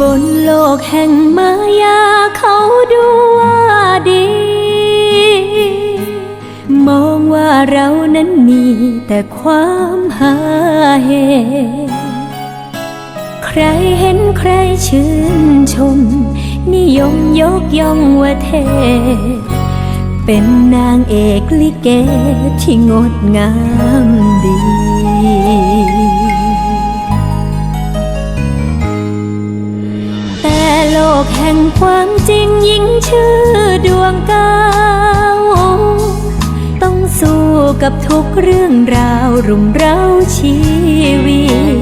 บนโลกแห่งมายาเขาดูว่าดี มองว่าเรานั้นมีแต่ความหาเหตุใครเห็นใครชื่นชม นิยมยกย่องว่าเท เป็นนางเอกลิเกที่งดงาม กแห่งความจริงยิ่งชื่อดวงก้าวต้องสู้กับทุกเรื่องราวรุมเร้าชีวิต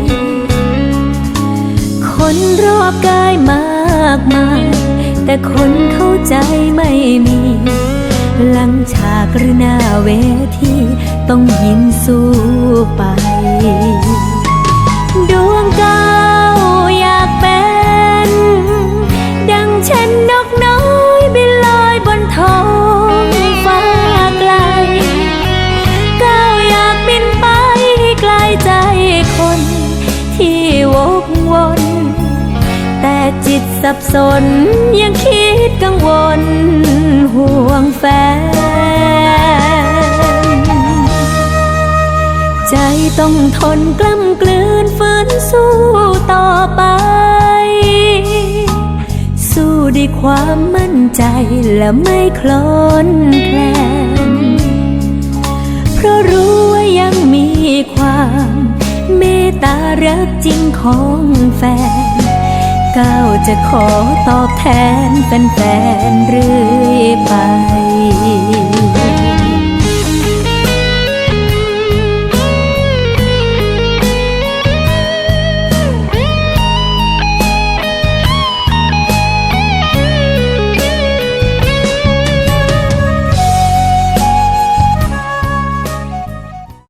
คนรอบกายมากมาย แต่คนเข้าใจไม่มี หลังฉากหรือหน้าเวที ต้องยินสู้ไป กวน แต่จิตสับสนยังคิดกังวล ห่วงแฟน ใจต้องทนกล้ำกลืนฝืนสู้ต่อไป สู้ด้วยความมั่นใจและไม่คลอนแคลนเพราะรู้ ตารักจริงของแฟนก้าวจะขอตอบแทนแฟนๆเรื่อยไป